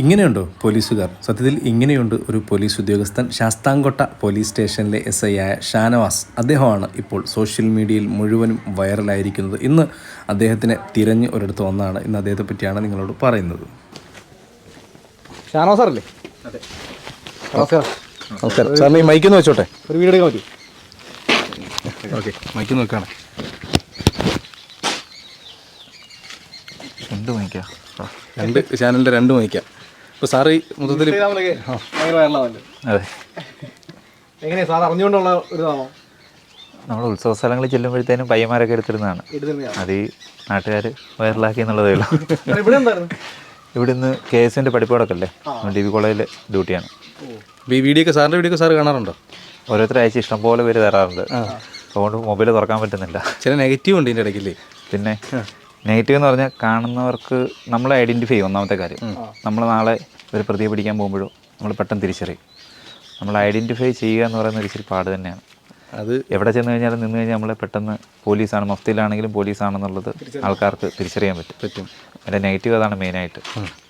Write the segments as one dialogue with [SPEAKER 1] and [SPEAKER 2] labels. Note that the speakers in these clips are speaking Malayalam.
[SPEAKER 1] ഇങ്ങനെയുണ്ടോ പോലീസുകാർ? സത്യത്തിൽ ഇങ്ങനെയുണ്ട് ഒരു പോലീസ് ഉദ്യോഗസ്ഥൻ. ശാസ്താംകോട്ട പോലീസ് സ്റ്റേഷനിലെ എസ് ഐ ആയ ഷാനവാസ്. അദ്ദേഹമാണ് ഇപ്പോൾ സോഷ്യൽ മീഡിയയിൽ മുഴുവനും വൈറലായിരിക്കുന്നത്. ഇന്ന് അദ്ദേഹത്തിനെ തിരഞ്ഞ് ഒരിടത്ത് വന്നാണ്. ഇന്ന് അദ്ദേഹത്തെ പറ്റിയാണ് നിങ്ങളോട് പറയുന്നത്.
[SPEAKER 2] ഷാനവാസ് സാറല്ലേ?
[SPEAKER 1] അതെ.
[SPEAKER 2] നമസ്കാരം
[SPEAKER 1] നമസ്കാരം. സാറിന് ഈ മൈക്കൊന്ന് വെച്ചോട്ടെ?
[SPEAKER 2] ഒരു വീഡിയോ എടുക്കാൻ പറ്റും
[SPEAKER 1] ഓക്കെ മൈക്ക് രണ്ട് ചാനലിന്റെ രണ്ട് മൈക്കാം. ഇപ്പോൾ സാറ് മൊത്തത്തിൽ
[SPEAKER 3] അതെ.
[SPEAKER 2] സാർ അറിഞ്ഞുകൊണ്ടുള്ള ഒരു
[SPEAKER 3] നമ്മൾ ഉത്സവ സ്ഥലങ്ങളിൽ ചെല്ലുമ്പോഴത്തേനും പയ്യന്മാരൊക്കെ എടുത്തിരുന്നതാണ് അത് ഈ നാട്ടുകാർ വൈറലാക്കി എന്നുള്ളതേ ഉള്ളൂ. ഇവിടുന്ന് കെ എന്റെ പഠിപ്പുകളൊക്കെ അല്ലേ ഡി ബി കോളേജിൽ ഡ്യൂട്ടിയാണ്.
[SPEAKER 1] ഈ വീഡിയോ ഒക്കെ സാറിന്റെ വീഡിയോ ഒക്കെ സാർ കാണാറുണ്ടോ?
[SPEAKER 3] ഓരോരുത്തർ അയച്ച് ഇഷ്ടംപോലെ പേര് തരാറുണ്ട്. അതുകൊണ്ട് മൊബൈൽ തുറക്കാൻ പറ്റുന്നില്ല.
[SPEAKER 1] ചില നെഗറ്റീവ് ഉണ്ട് ഇതിന്റെ ഇടയ്ക്കില്ലേ?
[SPEAKER 3] പിന്നെ നെഗറ്റീവ് എന്ന് പറഞ്ഞാൽ കാണുന്നവർക്ക് നമ്മൾ ഐഡന്റിഫൈ ചെയ്യും ഒന്നാമത്തെ കാര്യം. നമ്മൾ നാളെ ഒരു പ്രതിയെ പിടിക്കാൻ പോകുമ്പോഴും നമ്മൾ പെട്ടെന്ന് തിരിച്ചറിയും. നമ്മൾ ഐഡന്റിഫൈ ചെയ്യുക എന്ന് പറയുന്നത് ഇച്ചിരി പാട് തന്നെയാണ്.
[SPEAKER 1] അത്
[SPEAKER 3] എവിടെ ചെന്ന് കഴിഞ്ഞാലും നിന്ന് കഴിഞ്ഞാൽ നമ്മളെ പെട്ടെന്ന് പോലീസാണ് മഫ്തിയിലാണെങ്കിലും പോലീസാണെന്നുള്ളത് ആൾക്കാർക്ക് തിരിച്ചറിയാൻ പറ്റും. പറ്റും. അതിന്റെ നെഗറ്റീവ് അതാണ് മെയിനായിട്ട്.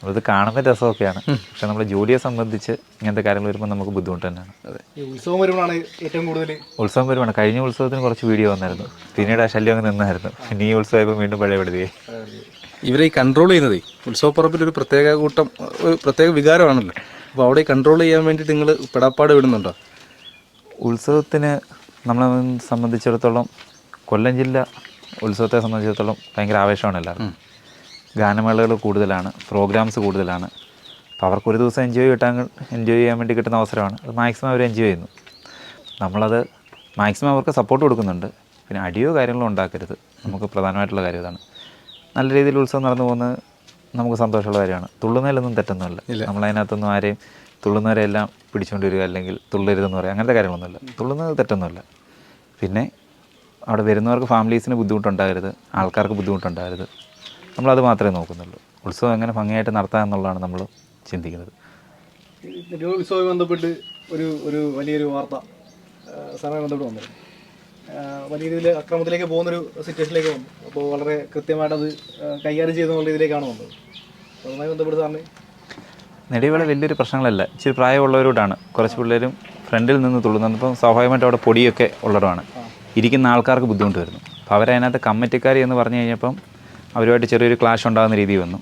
[SPEAKER 3] അത് കാണുമ്പോൾ രസമൊക്കെയാണ്. പക്ഷെ നമ്മുടെ ജോലിയെ സംബന്ധിച്ച് ഇങ്ങനത്തെ കാര്യങ്ങൾ വരുമ്പോൾ നമുക്ക് ബുദ്ധിമുട്ട് തന്നെയാണ്.
[SPEAKER 2] ഈ ഉത്സവം വരുമ്പോഴാണ് ഏറ്റവും കൂടുതൽ
[SPEAKER 3] ഉത്സവം വരുവാണ് കഴിഞ്ഞ ഉത്സവത്തിന് കുറച്ച് വീഡിയോ വന്നായിരുന്നു. പിന്നീട് ആ ശല്യം അങ്ങ് നിന്നായിരുന്നു. പിന്നെ ഈ ഉത്സവം വീണ്ടും പഴയ പെടുകയായി
[SPEAKER 1] ഇവരെ ഈ കൺട്രോൾ ചെയ്യുന്നതേ ഉത്സവപ്പുറപ്പിൽ ഒരു പ്രത്യേക കൂട്ടം ഒരു പ്രത്യേക വികാരമാണല്ലോ. അപ്പോൾ അവിടെ കൺട്രോൾ ചെയ്യാൻ വേണ്ടിയിട്ട് നിങ്ങൾ പെടാപ്പാട് വിടുന്നുണ്ടോ?
[SPEAKER 3] ഉത്സവത്തിന് നമ്മളെ സംബന്ധിച്ചിടത്തോളം കൊല്ലം ജില്ല ഉത്സവത്തെ സംബന്ധിച്ചിടത്തോളം ഭയങ്കര ആവേശമാണ് എല്ലാവർക്കും ഗാനമേളകൾ കൂടുതലാണ് പ്രോഗ്രാംസ് കൂടുതലാണ്. അപ്പോൾ അവർക്ക് ഒരു ദിവസം എൻജോയ് കിട്ടാൻ എൻജോയ് ചെയ്യാൻ വേണ്ടി കിട്ടുന്ന അവസരമാണ്. അത് മാക്സിമം അവർ എൻജോയ് ചെയ്യുന്നു. നമ്മളത് മാക്സിമം അവർക്ക് സപ്പോർട്ട് കൊടുക്കുന്നുണ്ട്. പിന്നെ അടിയോ കാര്യങ്ങളോ ഉണ്ടാക്കരുത്. നമുക്ക് പ്രധാനമായിട്ടുള്ള കാര്യം ഇതാണ്. നല്ല രീതിയിൽ ഉത്സവം നടന്നു പോകുന്നത് നമുക്ക് സന്തോഷമുള്ള കാര്യമാണ്. തുള്ളുന്നതിലൊന്നും തെറ്റൊന്നുമില്ല. നമ്മളതിനകത്തൊന്നും ആരെയും തുള്ളുന്നവരെല്ലാം പിടിച്ചുകൊണ്ട് വരിക അല്ലെങ്കിൽ തുള്ളരുതെന്ന് പറയുക അങ്ങനത്തെ കാര്യങ്ങളൊന്നുമില്ല. തുള്ളുന്നത് തെറ്റൊന്നുമില്ല. പിന്നെ അവിടെ വരുന്നവർക്ക് ഫാമിലീസിന് ബുദ്ധിമുട്ടുണ്ടാകരുത് ആൾക്കാർക്ക് ബുദ്ധിമുട്ടുണ്ടാകരുത്. നമ്മളത് മാത്രമേ നോക്കുന്നുള്ളൂ. ഉത്സവം എങ്ങനെ ഭംഗിയായിട്ട് നടത്താം എന്നുള്ളതാണ് നമ്മൾ ചിന്തിക്കുന്നത്.
[SPEAKER 2] ബന്ധപ്പെട്ട് ഒരു ഒരു വലിയൊരു വാർത്ത സാറിനെ ബന്ധപ്പെട്ട് വന്നത് വലിയ രീതിയിൽ അക്രമത്തിലേക്ക് പോകുന്നൊരു സിറ്റുവേഷനിലേക്ക് വന്നു. അപ്പോൾ വളരെ കൃത്യമായിട്ട് അത് കൈകാര്യം ചെയ്തെന്നുള്ള രീതിയിലേക്കാണ് വന്നത്. അതുമായി ബന്ധപ്പെട്ട് സാറിന്
[SPEAKER 3] നെടിവേള വലിയൊരു പ്രശ്നങ്ങളല്ല. ഇച്ചിരി പ്രായമുള്ളവരോടാണ്. കുറച്ച് പിള്ളേരും ഫ്രണ്ടിൽ നിന്ന് തുള്ളുന്നത്. ഇപ്പം സ്വാഭാവികമായിട്ട് അവിടെ പൊടിയൊക്കെ ഉള്ളവരാണ് ഇരിക്കുന്ന ആൾക്കാർക്ക് ബുദ്ധിമുട്ട് വരുന്നു. അപ്പോൾ അവരതിനകത്ത് കമ്മിറ്റിക്കാർ എന്ന് പറഞ്ഞു കഴിഞ്ഞപ്പം അവരുമായിട്ട് ചെറിയൊരു ക്ലാഷ് ഉണ്ടാകുന്ന രീതി വന്നു.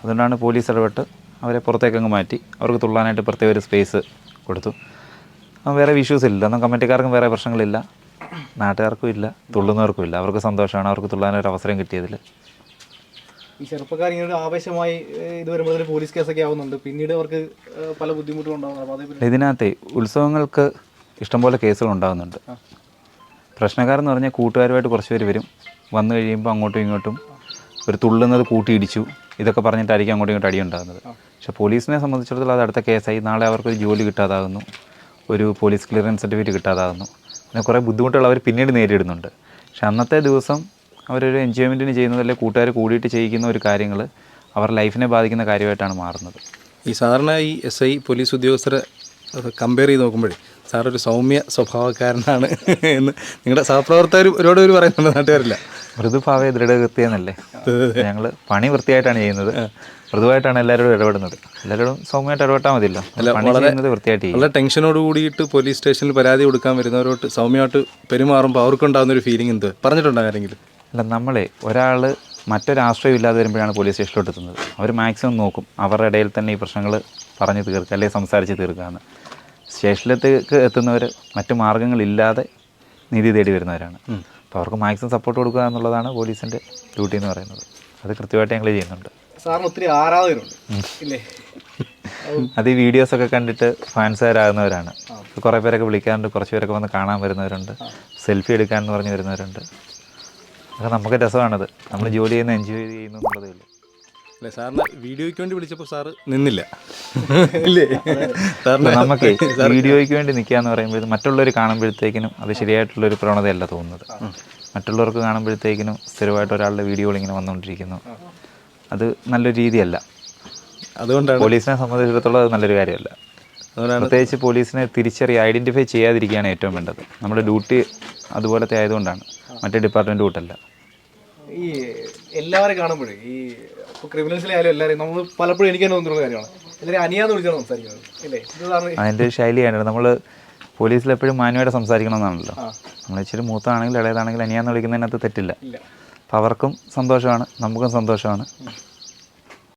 [SPEAKER 3] അതുകൊണ്ടാണ് പോലീസ് ഇടപെട്ട് അവരെ പുറത്തേക്കങ്ങ് മാറ്റി. അവർക്ക് തുള്ളാനായിട്ട് പ്രത്യേക ഒരു സ്പേസ് കൊടുത്തു. അപ്പം വേറെ ഇഷ്യൂസ് ഇല്ല. ഒന്നും കമ്മിറ്റിക്കാർക്കും വേറെ പ്രശ്നങ്ങളില്ല. നാട്ടുകാർക്കും ഇല്ല. തുള്ളുന്നവർക്കും ഇല്ല. അവർക്ക് സന്തോഷമാണ്. അവർക്ക് തുള്ളാനൊരു അവസരം കിട്ടിയതിൽ.
[SPEAKER 2] ഈ ചെറുപ്പക്കാർ ഇങ്ങനെ ആവേശമായി ഇത് വരുമ്പോൾ പോലീസ് കേസൊക്കെ ആവുന്നുണ്ട്. പിന്നീട് അവർക്ക് പല ബുദ്ധിമുട്ടും അതേപറ്റി
[SPEAKER 3] ഇതിനകത്തെ ഉത്സവങ്ങൾക്ക് ഇഷ്ടംപോലെ കേസുകൾ ഉണ്ടാകുന്നുണ്ട് പ്രശ്നക്കാരെന്ന് പറഞ്ഞാൽ കൂട്ടുകാരുമായിട്ട് കുറച്ച് പേര് വരും. വന്നു കഴിയുമ്പോൾ അങ്ങോട്ടും ഇങ്ങോട്ടും ഒരു തുള്ളുന്നത് കൂട്ടിയിടിച്ചു. ഇതൊക്കെ പറഞ്ഞിട്ടായിരിക്കും അങ്ങോട്ടും ഇങ്ങോട്ടും അടി ഉണ്ടാകുന്നത്. പക്ഷേ പോലീസിനെ സംബന്ധിച്ചിടത്തോളം അത് അടുത്ത കേസായി. നാളെ അവർക്കൊരു ജോലി കിട്ടാതാകുന്നു. ഒരു പോലീസ് ക്ലിയറൻസ് സർട്ടിഫിക്കറ്റ് കിട്ടാതാകുന്നു. അങ്ങനെ കുറേ ബുദ്ധിമുട്ടുകൾ അവർ പിന്നീട് നേരിടുന്നുണ്ട്. പക്ഷെ അന്നത്തെ ദിവസം അവരൊരു എൻജോയ്മെന്റിന് ചെയ്യുന്നത് അല്ലെങ്കിൽ കൂട്ടുകാർ കൂടിയിട്ട് ചെയ്യിക്കുന്ന ഒരു കാര്യങ്ങൾ അവർ ലൈഫിനെ ബാധിക്കുന്ന കാര്യമായിട്ടാണ് മാറുന്നത്.
[SPEAKER 1] ഈ സാധാരണ ഈ എസ് ഐ പോലീസ് ഉദ്യോഗസ്ഥരെ കമ്പയർ ചെയ്ത് നോക്കുമ്പോഴേ സാർ ഒരു സൗമ്യ സ്വഭാവക്കാരനാണ് എന്ന് നിങ്ങളുടെ സഹപ്രവർത്തകർ ഒരുപാട് പേര് പറയുന്നുണ്ട് നാട്ടുകാരില്ല.
[SPEAKER 3] മൃദുഭാവേ ദൃഢകൃത്യന്നല്ലേ ഞങ്ങൾ പണി വൃത്തിയായിട്ടാണ് ചെയ്യുന്നത്. മൃദുവായിട്ടാണ് എല്ലാവരോടും ഇടപെടുന്നത്. എല്ലാവരോടും സൗമ്യമായിട്ട് ഇടപെട്ടാൽ മതിയല്ലോ. വൃത്തിയായിട്ട്
[SPEAKER 1] വളരെ ടെൻഷനോട് കൂടിയിട്ട് പോലീസ് സ്റ്റേഷനിൽ പരാതി കൊടുക്കാൻ വരുന്നവരോട്ട് സൗമ്യമായിട്ട് പെരുമാറുമ്പോൾ അവർക്കുണ്ടാകുന്ന ഒരു ഫീലിംഗ് എന്ത് പറഞ്ഞിട്ടുണ്ടോ ആരെങ്കിലും?
[SPEAKER 3] അല്ല നമ്മളെ ഒരാൾ മറ്റൊരു ആശ്രയം ഇല്ലാതെ വരുമ്പോഴാണ് പോലീസ് സ്റ്റേഷനിലോട്ട് എത്തുന്നത്. അവർ മാക്സിമം നോക്കും. അവരുടെ ഇടയിൽ തന്നെ ഈ പ്രശ്നങ്ങൾ പറഞ്ഞു തീർക്കുക അല്ലെങ്കിൽ സംസാരിച്ച് തീർക്കുകയാണ് സ്റ്റേഷനിലേക്ക് എത്തുന്നവർ മറ്റു മാർഗങ്ങളില്ലാതെ നീതി തേടി വരുന്നവരാണ്. അപ്പോൾ അവർക്ക് മാക്സിമം സപ്പോർട്ട് കൊടുക്കുക എന്നുള്ളതാണ് പോലീസിന്റെ ഡ്യൂട്ടി എന്ന് പറയുന്നത്. അത് കൃത്യമായിട്ട് ഞങ്ങൾ ചെയ്യുന്നുണ്ട്.
[SPEAKER 2] സാറിന് ഒത്തിരി ആരാധകരുണ്ട്. ഇല്ലേ?
[SPEAKER 3] അത് ഈ വീഡിയോസ് ഒക്കെ കണ്ടിട്ട് ഫാൻസുകാരാകുന്നവരാണ് കുറേ പേരൊക്കെ വിളിക്കാറുണ്ട്. കുറച്ച് പേരൊക്കെ വന്ന് കാണാൻ വരുന്നവരുണ്ട്. സെൽഫി എടുക്കാൻ എന്ന് പറഞ്ഞ് വരുന്നവരുണ്ട്. അതൊക്കെ നമുക്ക് രസമാണത്. നമ്മൾ ജോലി ചെയ്യുന്ന എൻജോയ് ചെയ്യുന്നു എന്നുള്ളതേ ഉള്ളൂ.
[SPEAKER 1] അല്ലേ സാറിന് വീഡിയോയ്ക്ക് വേണ്ടി വിളിച്ചപ്പോൾ സാറ് നിന്നില്ല. ഇല്ലേ? സാറിന്
[SPEAKER 3] നമുക്ക് വീഡിയോയ്ക്ക് വേണ്ടി നിൽക്കുക എന്ന് പറയുമ്പോൾ മറ്റുള്ളവർ കാണുമ്പോഴത്തേക്കിനും അത് ശരിയായിട്ടുള്ള ഒരു പ്രവണതയല്ല തോന്നുന്നത്. മറ്റുള്ളവർക്ക് കാണുമ്പോഴത്തേക്കിനും സ്ഥിരമായിട്ട് ഒരാളുടെ വീഡിയോകൾ ഇങ്ങനെ വന്നുകൊണ്ടിരിക്കുന്നു അത് നല്ലൊരു രീതിയല്ല.
[SPEAKER 1] അതുകൊണ്ടാണ്
[SPEAKER 3] പോലീസിനെ സംബന്ധിച്ചിടത്തോളം അത് നല്ലൊരു കാര്യമല്ല.
[SPEAKER 1] അതുകൊണ്ടാണ്
[SPEAKER 3] പ്രത്യേകിച്ച് പോലീസിനെ തിരിച്ചറിയ ഐഡന്റിഫൈ ചെയ്യാതിരിക്കുകയാണ് ഏറ്റവും വേണ്ടത്. നമ്മുടെ ഡ്യൂട്ടി അതുപോലത്തെ ആയതുകൊണ്ടാണ്. മറ്റേ ഡിപ്പാർട്ട്മെന്റ് കൂട്ടല്ല.
[SPEAKER 2] ഈ എല്ലാവരും കാണുമ്പോഴേ ഈ ക്രിമിനൽസിലായാലും എല്ലാവരെയും നമ്മൾ പലപ്പോഴും എനിക്ക് തന്നെ തോന്നുന്ന കാര്യമാണ്. എല്ലാവരും അനിയാന്ന് വിളിച്ചാണ് സംസാരിക്കുന്നത് ഇല്ലേ
[SPEAKER 3] അതിന്റെ ഒരു ശൈലിയാണ് നമ്മൾ പോലീസിൽ എപ്പോഴും മാന്യമായിട്ട് സംസാരിക്കണമെന്നാണല്ലോ.
[SPEAKER 2] എന്നാണല്ലോ
[SPEAKER 3] നമ്മൾ ഇച്ചിരി മൂത്താണെങ്കിലും ഇളയതാണെങ്കിലും അനിയാന്ന് വിളിക്കുന്നതിനകത്ത് തെറ്റില്ല. അപ്പം അവർക്കും സന്തോഷമാണ് നമുക്കും സന്തോഷമാണ്.